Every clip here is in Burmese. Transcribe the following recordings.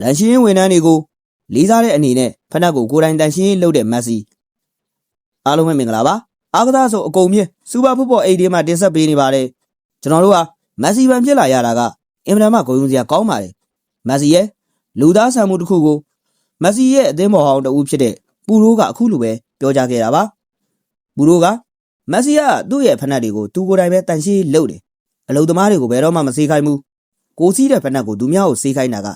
တန်ရှင်းဝန်ထမ်းတွေကိုလေးစားတဲ့အနေနဲ့ဖနက်ကိုကိုယ်တိုင်တန်ရှင်းလုပ်တဲ့မက်ဆီအားလုံးပဲမင်္ဂလာပါအားကစားဆိုအကုန်မြင့်စူပါဖုတ်ဘောအိတ်ဒီမှာတင်ဆက်ပေးနေပါတယ်ကျွန်တော်တို့ဟာမက်ဆီဗန်ဖြစ်လာရတာကအင်မတန်မှဂုဏ်ယူစရာကောင်းပါတယ်မက်ဆီရဲ့လူသားဆန်မှုတစ်ခုကိုမက်ဆီရဲ့အသင်းမော်ဟောင်းတဦးဖြစ်တဲ့ပူရိုးကအခုလိုပဲပြောကြားခဲ့တာပါပူရိုးကမက်ဆီကသူ့ရဲ့ဖနက်တွေကိုသူကိုယ်တိုင်ပဲတန်ရှင်းလုပ်တယ်အလုံသမားတွေကိုဘယ်တော့မှမစေးခိုင်းဘူးကိုစီးတဲ့ဖနက်ကိုသူများကိုစေးခိုင်းတာက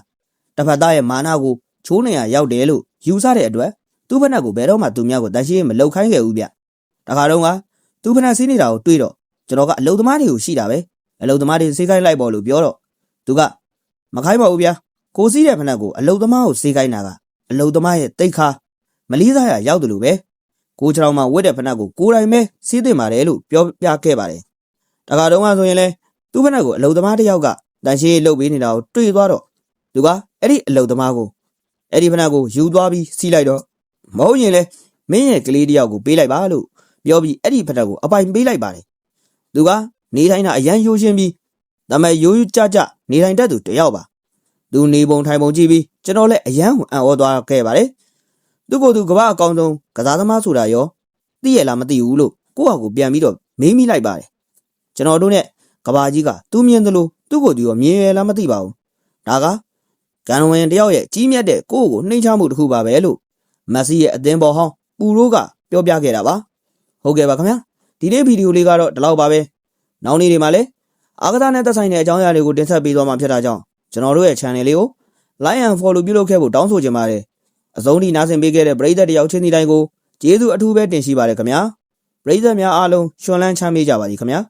တစ်ဖက်သားရဲ့မာနကိုချိုးနေရရောက်တယ်လို့ယူဆတဲ့အတွက်သူ့ဖက်နှက်ကိုဘယ်တော့မှသူများကိုတန်ရှင်းမလောက်ခိုင်းခဲ့ဘူးဗျတခါတော့ကသူ့ဖက်နှက်စီးနေတာကိုတွေးတော့ကျွန်တော်ကအလုသမားတွေကိုရှိတာပဲအလုသမားတွေစေးခိုင်းလိုက်ပေါ့လို့ပြောတော့သူကမခိုင်းပါဘူးဗျာကိုစီးတဲ့ဖက်နှက်ကိုအလုသမားကိုစေးခိုင်းတာကအလုသမားရဲ့တိတ်ခါမလီးစားရရောက်တယ်လို့ပဲကိုချောင်မှာဝတ်တဲ့ဖက်နှက်ကိုကိုယ်တိုင်ပဲစေးတင်ပါတယ်လို့ပြောပြခဲ့ပါတယ်တခါတော့ကဆိုရင်လဲသူ့ဖက်နှက်ကိုအလုသမားတစ်ယောက်ကတန်ရှင်းလုပ်ပေးနေတာကိုတွေးသွားတော့ သူကအဲ့ဒီအလုတ်သမားကိုအဲ့ဒီဖနက်ကိုယူသွားပြီးစီးလိုက်တော့မဟုတ်ရင်လဲမင်းရဲ့ကလေးတယောက်ကိုပေးလိုက်ပါလို့ပြောပြီးအဲ့ဒီဖနက်ကိုအပိုင်ပေးလိုက်ပါတယ်သူကနေတိုင်းတာအရန်ရိုးရှင်းပြီးဒါမဲ့ရိုးရိုးကြကြနေတိုင်းတက်သူတယောက်ပါသူနေပုံထိုင်ပုံကြည့်ပြီးကျွန်တော်လည်းအရန်ကိုအံ့ဩသွားခဲ့ပါတယ်သူကိုယ်သူကမ္ဘာအကောင်ဆုံးကစားသမားဆိုတာရောသိရလားမသိဘူးလို့ကိုယ့်ဟာကိုယ်ပြန်ပြီးတော့မေးမိလိုက်ပါတယ်ကျွန်တော်တို့နဲ့ကဘာကြီးကသူမြင်သလိုသူ့ကိုယ်သူရောမြင်ရလားမသိပါဘူးဒါက ကန်ဝင်တယောက်ရဲ့ကြီးမြတ်တဲ့ကိုယ့်ကိုနှိမ့်ချမှုတစ်ခုပါပဲလို့မက်ဆီရဲ့အသင်းပေါ်ဟောင်းပူရိုးကပြောပြခဲ့တာပါဟုတ်ကဲ့ပါခင်ဗျာဒီနေ့ဗီဒီယိုလေးကတော့ဒီလောက်ပါပဲနောက်နေ့တွေမှာလည်းအာကစားနဲ့သက်ဆိုင်တဲ့အကြောင်းအရာတွေကိုတင်ဆက်ပေးသွားမှာဖြစ်တာကြောင့်ကျွန်တော်တို့ရဲ့ channel လေးကို like and follow ပြုလုပ်ခဲ့ဖို့တောင်းဆိုချင်ပါတယ်အဆုံးထိနားဆင်ပေးခဲ့တဲ့ပရိသတ်တယောက်ချင်းစီတိုင်းကိုကျေးဇူးအထူးပဲတင်ရှိပါတယ်ခင်ဗျာပရိသတ်များအားလုံးရှင်လန်းချမ်းမြေ့ကြပါသည်ခင်ဗျာ